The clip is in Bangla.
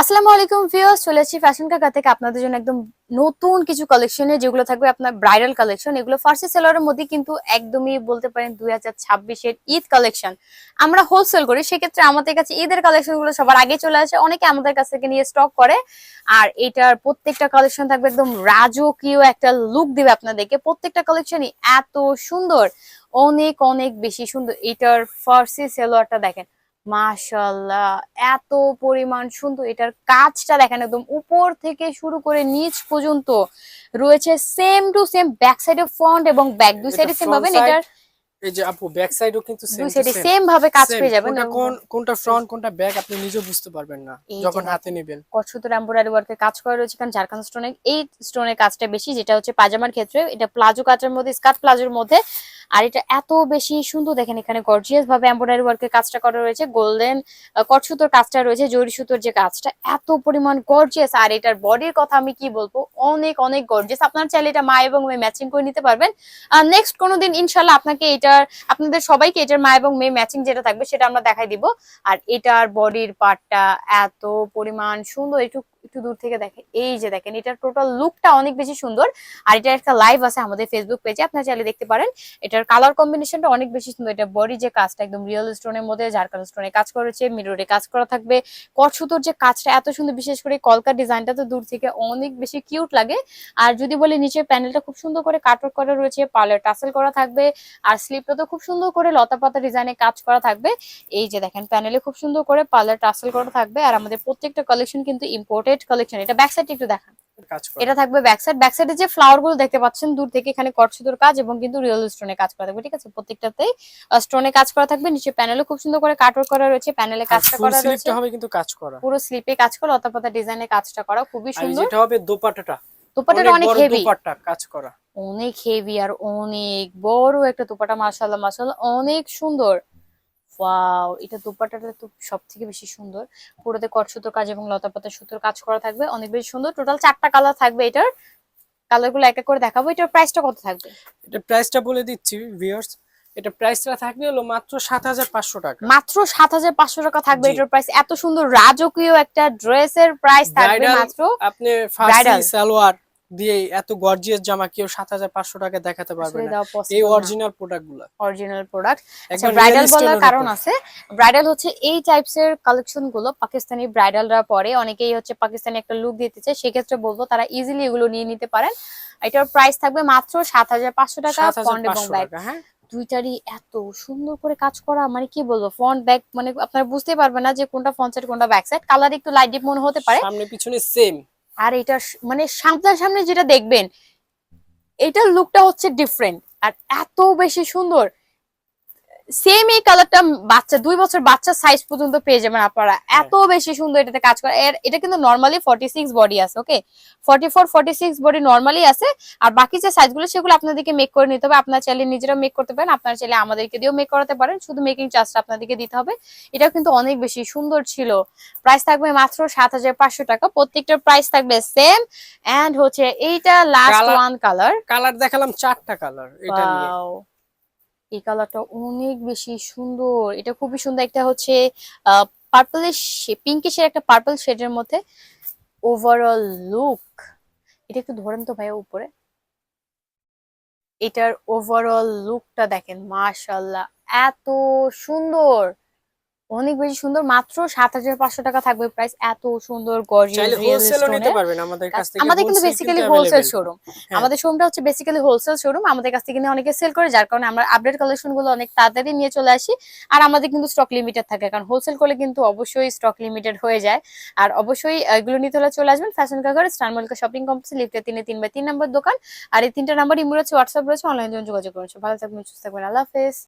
আসসালামু আলাইকুম ভিউয়ার্স, চলে আসছি ফ্যাশন কাকা থেকে। আপনাদের জন্য একদম নতুন কিছু কালেকশনে যেগুলো থাকবে আপনার ব্রাইডাল কালেকশন এগুলো ফার্সি সেলারের মধ্যে কিন্তু একদমই বলতে পারেন দুই হাজার ছাব্বিশের ঈদ কালেকশন আমরা হোলসেল করি, সেক্ষেত্রে আমাদের কাছে ঈদের কালেকশনগুলো সবার আগে চলে আসে। অনেকে আমাদের কাছ থেকে নিয়ে স্টক করে। আর এটার প্রত্যেকটা কালেকশন থাকবে একদম রাজকীয় একটা লুক দিবে আপনাদেরকে। প্রত্যেকটা কালেকশনই এত সুন্দর, অনেক অনেক বেশি সুন্দর। এটার ফার্সি সেলোয়ারটা দেখেন মাশাল্লাহ এত পরিমাণ সুন্দর। এটার কাজটা দেখেন একদম উপর থেকে শুরু করে নিচ পর্যন্ত রয়েছে সেম টু সেম ব্যাক সাইডে ফ্রন্ট এবং ব্যাক দুই সাইডে সেম পাবেন এটার এই যে আপু ব্যাক সাইডও কিন্তু সেম দুই সাইডে সেম ভাবে কাজ পেয়ে যাবেন কোনটা কোন কোনটা ফ্রন্ট কোনটা ব্যাক আপনি নিজেও বুঝতে পারবেন না যখন হাতে নেবেন। কচ্ছুতর এমব্রয়ডারি ওয়ার্কের কাজ করা রয়েছে কারণ ঝাড়খান্ড স্টোনের এই স্টোনের কাজটা বেশি যেটা হচ্ছে পাজামার ক্ষেত্রে এটা প্লাজো কাজের মধ্যে স্কার্ট প্লাজোর মধ্যে আর এটা এত বেশি সুন্দর, দেখেন এখানে গর্জিয়াস ভাবে এমব্রয়ডারি ওয়ার্কের কাজটা করা রয়েছে গোল্ডেন কটসুতোর কাজটা রয়েছে, জরি সুতোর যে কাজটা, এত পরিমাণ গর্জিয়াস আর এটার বডির কথা আমি কি বলব? অনেক অনেক গর্জিয়াস আপনার চাইলে এটা মা এবং মেয়ে ম্যাচিং করে নিতে পারবেন। আর নেক্সট কোনোদিন ইনশাল্লাহ আপনাকে এটার, আপনাদের সবাইকে এটার মা এবং মেয়ে ম্যাচিং যেটা থাকবে সেটা আমরা দেখাই দিব। আর এটার বডির পার্টটা এত পরিমাণ সুন্দর, একটু একটু দূর থেকে দেখে এই যে দেখেন, এটার টোটাল লুকটা অনেক বেশি সুন্দর। আর এটার একটা লাইভ আছে আমাদের ফেসবুক পেজে আপনারা চাইলে দেখতে পারেন। এটার কালার কম্বিনেশনটা অনেক বেশি সুন্দর। এটা বডি যে কাজটা, একদম রিয়েল স্টোনের মধ্যে ঝাড়খান্ড স্টোনে কাজ করেছে মিররে কাজ করা থাকবে। কট সুতোর যে কাজটা এত সুন্দর, বিশেষ করে কলকার ডিজাইনটা তো দূর থেকে অনেক বেশি কিউট লাগে। আর যদি বলি নিচের প্যানেলটা খুব সুন্দর করে কাটওয়ার্ক করা রয়েছে পার্লার টাসেল করা থাকবে। আর স্লিপটা তো খুব সুন্দর করে লতা পাতা ডিজাইনে কাজ করা থাকবে। এই যে দেখেন প্যানেলে খুব সুন্দর করে পার্লার টাসেল করা থাকবে। আর আমাদের প্রত্যেকটা কালেকশন কিন্তু ইম্পোর্টেড কালেকশন এটা ব্যাক সাইড একটু দেখান। এটা থাকবে ব্যাক সাইড ব্যাক সাইডে যে ফ্লাওয়ারগুলো দেখতে পাচ্ছেন দূর থেকে এখানে কটসুতোর কাজ এবং কিন্তু রিয়েল স্টোনে কাজ করা থাকবে ঠিক আছে? প্রত্যেকটাতেই স্টোনে কাজ করা থাকবে নিচে প্যানেলে খুব সুন্দর করে কাটওয়ার্ক করা রয়েছে প্যানেলে কাজটা করা রয়েছে। হবে কিন্তু কাজ করা। পুরো স্লিপে কাজ করা লতা পাতা ডিজাইনে কাজটা করা খুবই সুন্দর। যেটা হবে দোপাট্টাটা দুপাটাটা অনেক হেভি দোপাট্টা কাজ করা। অনেক হেভি আর অনেক বড় একটা দুপাটা মাশাআল্লাহ মাশাআল্লাহ অনেক সুন্দর। ওয়াও এটা দুপাটাটা তো সব থেকে বেশি সুন্দর। পুরোতে কট সুতোর কাজ এবং লতা পাতা সুতোর কাজ করা থাকবে অনেক বেশি সুন্দর। টোটাল চারটা কালার থাকবে এটার। কালারগুলো এক এক করে দেখাবো। এটার প্রাইসটা কত থাকবে? এটা প্রাইসটা বলে দিচ্ছি ভিউয়ার্স এটা প্রাইসটা থাকবে হলো মাত্র সাত হাজার পাঁচশো টাকা। মাত্র সাত হাজার পাঁচশো টাকা থাকবে এটার প্রাইস এত সুন্দর রাজকীয় একটা ড্রেসের প্রাইস থাকবে মাত্র আপনি ফার্সি সালোয়ার দিয়ে এত গর্জিয়াস জামা কেউ সাত হাজার পাঁচশো টাকা দেখাতে পারবে না। এই অরিজিনাল প্রোডাক্টগুলা। অরিজিনাল প্রোডাক্ট আচ্ছা ব্রাইডাল বলার কারণ আছে। ব্রাইডাল হচ্ছে এই টাইপস এর কালেকশনগুলো পাকিস্তানি ব্রাইডালরা পরে। অনেকেই হচ্ছে পাকিস্তানি একটা লুক দিতে চায় সেক্ষেত্রে বলব তারা ইজিলি এগুলো নিয়ে নিতে পারেন। এটার প্রাইস থাকবে মাত্র সাত হাজার পাঁচশো টাকা হাজার এবং ব্যাগ হ্যাঁ। দুইটারই এত সুন্দর করে কাজ করা মানে কি বলব ফ্রন্ট ব্যাক মানে আপনারা বুঝতে পারবেন না যে কোনটা ফ্রন্ট সাইড কোনটা ব্যাক সাইড কালার একটু লাইট ডিপ মনে হতে পারে। সামনে পিছনে সেম আর এটা মানে সামনে সামনে যেটা দেখবেন, এটার লুকটা হচ্ছে ডিফারেন্ট আর এত বেশি সুন্দর। সেম এই কালারটা বাচ্চা দুই বছর বাচ্চা সাইজ পর্যন্ত পেয়ে যাবেন আপনারা। এত বেশি সুন্দর এটাতে কাজ করে। এর এটা কিন্তু নর্মালি ফর্টি সিক্স বডি আছে okay forty four forty six body normally আছে। আর বাকি যে সাইজগুলো সেগুলো আপনাদেরকে মেক করে নিতে হবে। আপনার চাইলে নিজেরা মেক করতে পারেন। আপনার চাইলে আমাদেরকে দিয়েও মেক করাতে পারেন। শুধু মেকিং চার্জটা আপনাদেরকে দিতে হবে। এটা কিন্তু অনেক বেশি সুন্দর ছিল। প্রাইস থাকবে মাত্র সাত হাজার পাঁচশো টাকা। প্রত্যেকটার প্রাইস থাকবে সেম এন্ড হচ্ছে এইটা লাস্ট ওয়ান কালার কালার দেখালাম চারটা কালার এটা নিয়ে! এই কালারটা অনেক বেশি সুন্দর। এটা খুবই সুন্দর একটা হচ্ছে পার্পলের পিঙ্কিশের একটা পার্পল শেডের মধ্যে ওভারঅল লুক এটা একটু ধরেন তো ভাইয়া উপরে। এটার ওভারঅল লুকটা দেখেন মাশাল্লাহ এত সুন্দর। অনেক বেশি সুন্দর। মাত্র সাত হাজার পাঁচশো টাকা থাকবে প্রাইস এত সুন্দর আমাদের কিন্তু বেসিক্যালি হোলসেল শোরুম হ্যাঁ। আমাদের শোরুমটা হচ্ছে বেসিক্যালি হোলসেল শোরুম আমাদের কাছ থেকে অনেকে সেল করে যার কারণে আমরা আপডেট কালেকশনগুলো অনেক তাড়াতাড়ি নিয়ে চলে আসি। আর আমাদের কিন্তু স্টক লিমিটেড থাকে কারণ হোলসেল করলে কিন্তু অবশ্যই স্টক লিমিটেড হয়ে যায়। আর অবশ্যই এগুলো নিতে হলে চলে আসবেন ফ্যাশন কাকার স্টার মলিকা শপিং কমপ্লেক্স লিফটে তিনে তিন বাই তিন নম্বর দোকান। আর এই তিনটা নাম্বার ইমো রয়েছে হোয়াটসঅ্যাপ রয়েছে অনলাইনে যোগাযোগ করুন। ভালো থাকবেন সুস্থ থাকবেন। আল্লাহ হাফেজ।